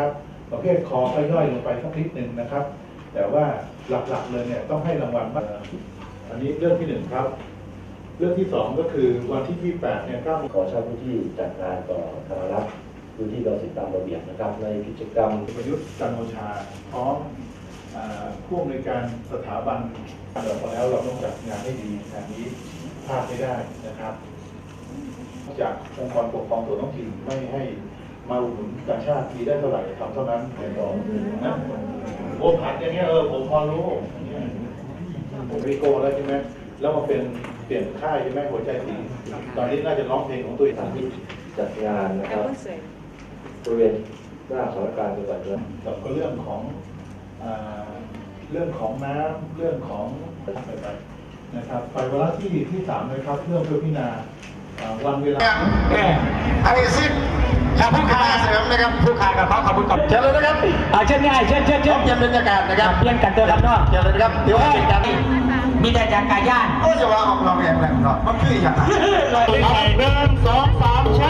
นะครับ ประเภทคอก็ย่อยลงไปสักนิดหนึ่งนะครับ แต่ว่าหลักๆเลยเนี่ยต้องให้รางวัลบ้างอันนี้เรื่องที่หนึ่งครับ เรื่องที่สองก็คือวันที่ 28 เนี่ย9ขอเช่าพื้นที่จัดงานต่อธารรัฐพื้นที่เราสิตามระเบียบนะครับ ในกิจกรรมประยุทธ์จันทร์โอชาพร้อมอ่าผู้อำนวยการสถาบันเราพอแล้วเราต้องจัดงานให้ดีงานนี้พลาดไม่ได้นะครับ จากองค์กรปกครองส่วนท้องถิ่นไม่ให้ มาอุดหนุนกาชาติมีได้เท่าไหร่ทำเท่านั้นในบอกนะโอ้ผัดอย่างเงี้ยเออผมพอรู้ผมรีโกแล้วใช่ไหมแล้วมาเป็นเปลี่ยนค่ายใช่ไหมหัวใจสีตอนนี้น่าจะร้องเพลงของตัวเองสถานที่จัดงานนะครับบริเวณหน้าสารการจังหวัดเลยกับก็เรื่องของเรื่องของน้ำเรื่องของไปไปนะครับไปวาระที่ที่สามนะครับเรื่องเพื่อพิจารณาวันเวลาอันนี้สิ ครับผู้ค้าเสริมนะครับผู้ค้ากับเขาขอบคุณก่อนเชิญเลยนะครับเอาเช่นง่ายเช่นเช่นเช่นเปลี่ยนบรรยากาศนะครับเปลี่ยนกันเถอะครับเนาะเชิญเลยนะครับเดี๋ยวให้เป็นการมีแต่จากกาย่านโอ้ยจะว่าออกเราแรงแรงเนาะมันคืออย่างไรลอยไปหนึ่งสองสามแช